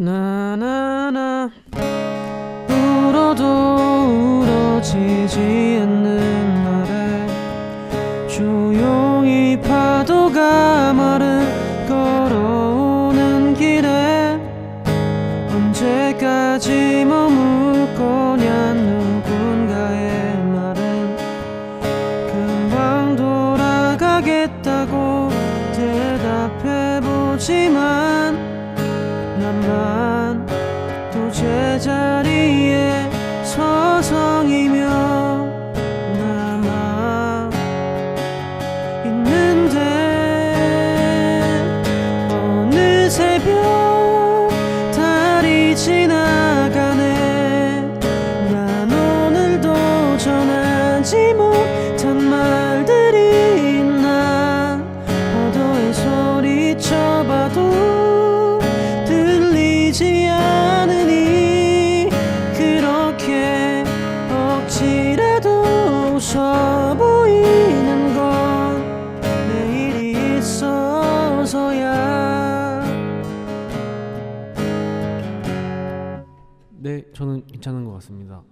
나나나. 울어도 울어지지 않는 날에 조용히 파도가 말을 걸어오는 길에 언제까지 머물 거냐 누군가의 말은 금방 돌아가겠다 나만 또 제자리에 서성이며 남아 있는데 어느 새벽 달이 지나가네. 난 오늘도 전하지 못한 말 웃어 보이는 건 내일이 있어서야. 네 저는 괜찮은 것 같습니다